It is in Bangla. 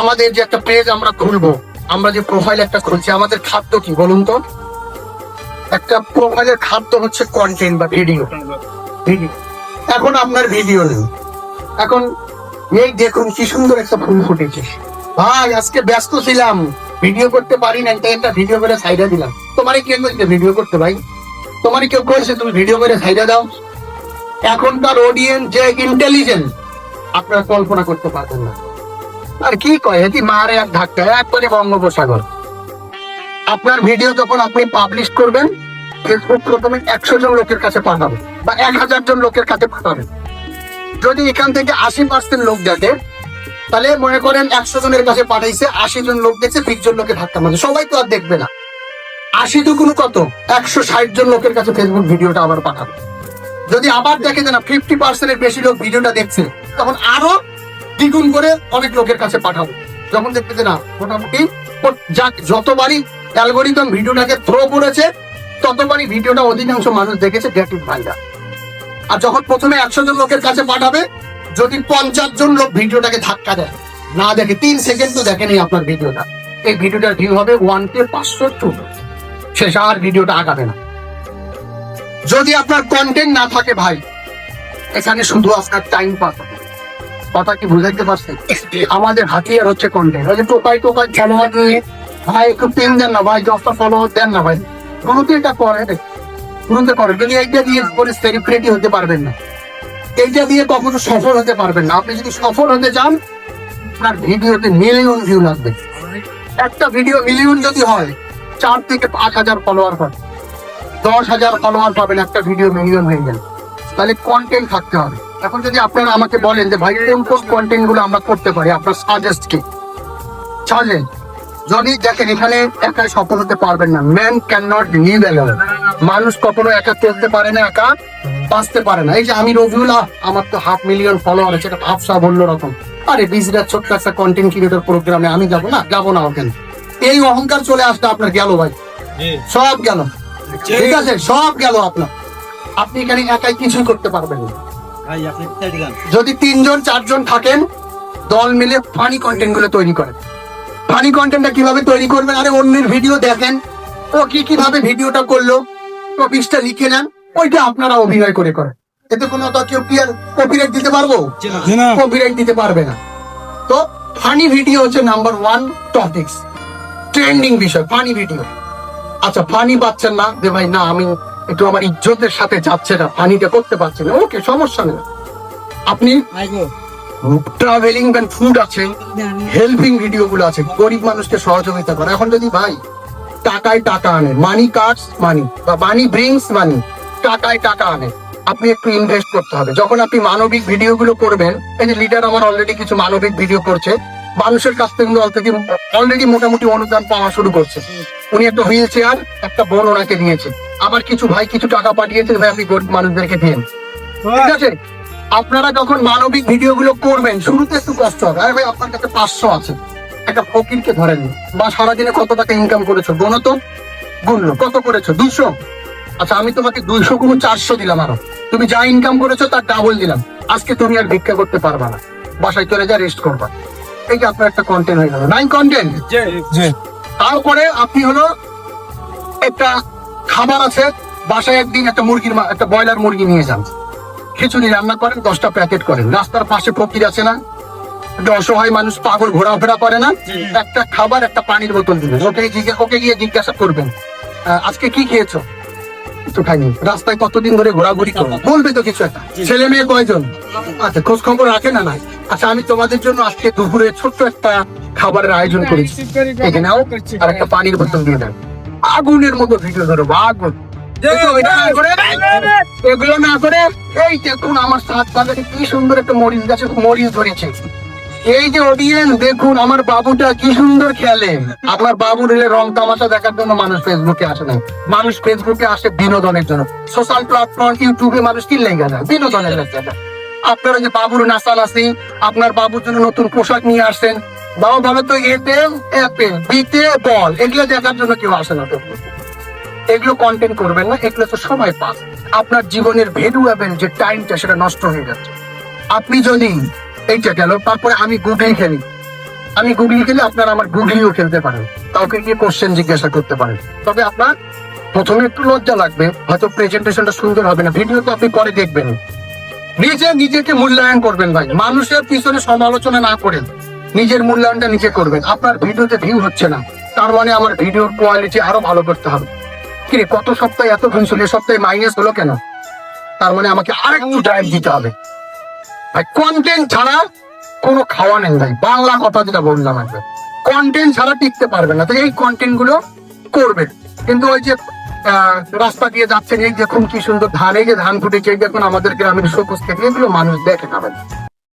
আমাদের যে একটা পেজ আমরা খুলবো, আমরা যে প্রোফাইল একটা খুলছি, আমাদের খাদ্য কি বলুন তো? একটা প্রোফাইলের খাদ্য হচ্ছে কন্টেন্ট বা ভিডিও এখন আপনার ভিডিও নেই। এখন এই দেখুন কি সুন্দর একটা ফুল ফুটেছে। ভাই, আজকে ব্যস্ত ছিলাম। ভিডিও করতে পারি না তাই একটা ভিডিও করে সাইডে দিলাম। কেউ বলছে ভিডিও করতে ভাই? তোমার কেউ করেছে তুমি ভিডিও করে সাইডে দাও? এখনকার অডিয়েন্স যে ইন্টেলিজেন্ট আপনারা কল্পনা করতে পারবেন না। আর কি কয়? এটি মারে এক ধাক্কা একবারে বঙ্গোপসাগর। আপনার ভিডিও যখন আপনি পাবলিশ করবেন ফেসবুক প্রথমে একশো জন লোকের কাছে পাঠাবে বা এক হাজার জন লোকের কাছে পাঠাবে যদি এখান থেকে আশি পার্সেন্ট লোক দেখে, তাহলে মনে করেন একশো জনের কাছে পাঠাইছে, আশি জন লোক দেখছে, বিশ জন লোকে ধাক্কা মারছে। সবাই তো আর দেখবে না। আশি টুকুন কত? একশো ষাট জন লোকের কাছে ফেসবুক ভিডিওটা আবার পাঠাবে। যদি আবার দেখে যে না ফিফটি পার্সেন্টের বেশি লোক ভিডিওটা দেখছে, তখন আরও দ্বিগুণ করে অনেক লোকের কাছে পাঠাবো। যখন দেখবে যে না, মোটামুটি যাক, যতবারই অ্যালগোরিদম ভিডিওটাকে থ্রো করেছে, ততবারই ভিডিওটা অধিকাংশ মানুষ দেখেছে ইট ভাইরাল আর যখন প্রথমে একশো জন লোকের কাছে পাঠাবে, যদি পঞ্চাশ জন লোক ভিডিওটাকে ধাক্কা দেয়, না দেখে, তিন সেকেন্ড তো দেখেনি আপনার ভিডিওটা। এই ভিডিওটার ভিউ হবে ওয়ান কে পাঁচশো টু শেষ, আর ভিডিওটা আগাবে না। যদি আপনার কন্টেন্ট না থাকে ভাই, এখানে শুধু আপনার টাইম পাস হবে। কথা কি বুঝাইতে পারছেন? আমাদের হাতিয়ার হচ্ছে কন্টেন্ট ওই যে টোকাই টোকাই খেলোয়াড় নিয়ে, ভাই, একটু পেন দেন না, ভাই, দশটা ফলোয়ার দেন না, ভাই। শুরুতে এটা করে রে শুরুতে করে যদি এইটা দিয়ে করে সেলিব্রিটি হতে পারবেন না। এইটা দিয়ে কখনো সফল হতে পারবেন না। আপনি যদি সফল হতে চান, আপনার ভিডিওতে মিলিয়ন ভিউ লাগবে। একটা ভিডিও মিলিয়ন যদি হয়, চার থেকে পাঁচ হাজার ফলোয়ার পাবেন। দশ হাজার ফলোয়ার পাবেন, একটা ভিডিও মিলিয়ন হয়ে গেলে তাহলে কন্টেন্ট থাকতে হবে। এখন যদি আপনারা আমাকে বলেন যে ভাই কোন কোন কন্টেন্টগুলো আমরা করতে পারি? আপনার সাজেস্ট কি? সাজেন যদি দেখেন এখানে একাই সফল হতে পারবেন না। Man can not live alone মানুষ কখনো একা চলতে পারে না একা বাঁচতে পারে না। এই যে আমি রবিউল্লাহ আমার তো হাফ মিলিয়ন ফলোয়ার আছে এটা ভাবসা বলল রকম আরে বিজরা ছোট্ট একটা কন্টেন্ট ক্রিয়েটর প্রোগ্রামে আমি যাব না? যাব না ওখানে। এই অহংকার চলে আসতে আপনার গেল ভাই। সব গেল। ঠিক আছে? সব গেল আপনার। আপনি এখানে একাই কিছুই করতে পারবেন না। যদি তিনজন চারজন থাকেন দল মিলে ফানি কন্টেন্টগুলো তৈরি করেন। ফানি কন্টেন্টটা কীভাবে তৈরি করবেন? আরে অন্যের ভিডিও দেখেন। ও কি কীভাবে ভিডিওটা করল? টপিকসটা লিখে নেন। ওইটা আপনারা অভিনয় করে করেন। এতে কোনো তো কেউ আর কপিরাইট দিতে পারব? কপিরাইট দিতে পারবে না। তো ফানি ভিডিও হচ্ছে নাম্বার ওয়ান টপিকস ট্রেন্ডিং বিষয় ফানি ভিডিও আচ্ছা ফানি পাচ্ছেন না? যে ভাই না আমি একটু আমার ইজ্জতের সাথে যাচ্ছে না ফানিটা করতে পারছি না। ওকে সমস্যা নেই। আপনি ট্রাভেলিং ব্যান্ড ফুড আছে হেল্পিং ভিডিও গুলো আছে গরিব মানুষকে সহযোগিতা করে। এখন যদি ভাই টাকায় টাকা আনে মানি কার্ডস মানি বা মানি ব্রিংস মানি টাকায় টাকা আনে আপনি একটু ইনভেস্ট করতে হবে। যখন আপনি মানবিক ভিডিও গুলো করবেন এই যে লিডার আমার অলরেডি কিছু মানবিক ভিডিও করছে মানুষের কাছ থেকে অলরেডি মোটামুটি অনুদান পাওয়া শুরু করছে। উনি একটা হুইল চেয়ার একটা বোন ওনাকে দিয়েছে। আবার কিছু ভাই কিছু টাকা পাঠিয়েছে, ভাই আপনি গরিব মানুষদেরকে দিন ঠিক আছে? আপনারা যখন মানবিক ভিডিও গুলো করবেন, শুরুতে একটু কষ্ট হবে। আরে ভাই, আপনার কাছে পাঁচশো আছে। একটা ফকিরকে ধরেন। বা সারাদিনে কত টাকা ইনকাম করেছ? গোনো তো? গুনলো। কত করেছ? দুশো? আচ্ছা আমি তোমাকে দুইশো কোনো চারশো দিলাম আরও। তুমি যা ইনকাম করেছ, তার ডাবল দিলাম। আজকে তুমি আর ভিক্ষা করতে পারবা না। বাসায় চলে যা রেস্ট করবা। এই যে আপনার একটা কন্টেন্ট হয়ে গেল। নাই কন্টেন্ট তারপরে আপনি হলো একটা খাবার আছে বাসায় একদিন একটা মুরগির একটা ব্রয়লার মুরগি নিয়ে যান। খিচুড়ি রান্না করেন দশটা প্যাকেট করেন। রাস্তার পাশে ফকির আছে না? একটা অসহায় মানুষ পাগল ঘোরাফেরা করে না? একটা খাবার একটা পানির বোতল দিবেন ওকে ওকে গিয়ে জিজ্ঞাসা করবেন আজকে কি খেয়েছো? খাইনি রাস্তায় কতদিন ধরে ঘোরাঘুরি করো? বলবে তো কিছু একটা। ছেলে মেয়ে কয়জন? আচ্ছা খোঁজ খবর রাখে না নাই? আচ্ছা আমি তোমাদের জন্য আজকে দুপুরে ছোট্ট একটা খাবারের আয়োজন করেছি। এখানেও আর একটা পানির বোতল দিয়ে দেন আগুনের মতো ভিডিও ধরো আগুন। না এগুলো না করে? এই দেখুন আমার সাত বাগানে কি সুন্দর একটা মরিচ গাছে মরিচ ধরেছে। এই যে অডিয়েন্স দেখুন, আমার বাবুটা কি সুন্দর খেলে। আপনার বাবুর এলে রং তামাশা দেখার জন্য মানুষ ফেসবুকে আসে না। মানুষ ফেসবুকে আসে বিনোদনের জন্য। সোশ্যাল প্ল্যাটফর্ম ইউটিউবে মানুষ কি লেগে যায় বিনোদনের যায় আপনারা যে বাবুর নাসাল নাচানাচি আপনার বাবুর জন্য নতুন পোশাক নিয়ে আসছেন, বাবা বলে তো এতে অ্যাপেল বিতে বল, এগুলো দেখার জন্য কেউ আসে না এগুলো কন্টেন্ট করবেন না, এগুলো তো সময় পাস আপনার জীবনের ভ্যালুয়েবল যে টাইমটা সেটা নষ্ট হয়ে যাচ্ছে। আপনি যদি এইটা গেল, তারপরে আমি গুগল খেলি। আমি গুগলি গেলে আপনারা আমার গুগলিও খেলতে পারেন। কাউকে গিয়ে কোশ্চেন জিজ্ঞাসা করতে পারেন। তবে আপনার প্রথমে একটু লজ্জা লাগবে, হয়তো প্রেজেন্টেশনটা সুন্দর হবে না ভিডিও তো আপনি পরে দেখবেন। নিজে নিজেকে মূল্যায়ন করবেন ভাই। মানুষের পিছনে সমালোচনা না করেন নিজের মূল্যায়নটা নিজে করবেন। আপনার ভিডিওতে ভিউ হচ্ছে না। তার মানে আমার ভিডিওর কোয়ালিটি আরও ভালো করতে হবে। কি গত সপ্তাহে এত ভিউ ছিল? সপ্তাহে মাইনাস হলো কেন? তার মানে আমাকে আরেকটু ড্রাইভ দিতে হবে। কন্টেন্ট ছাড়া কোনো খাওয়া নেই ভাই। বাংলা কথা যেটা বললাম একবার কন্টেন্ট ছাড়া টিকতে পারবে না। তো এই কন্টেন্টগুলো করবে। কিন্তু ওই যে রাস্তা দিয়ে যাচ্ছেন, এই দেখুন কি সুন্দর ধান, এই যে ধান ফুটেছে দেখুন আমাদের গ্রামের শোকোজ থেকে, এগুলো মানুষ দেখে না ভাই।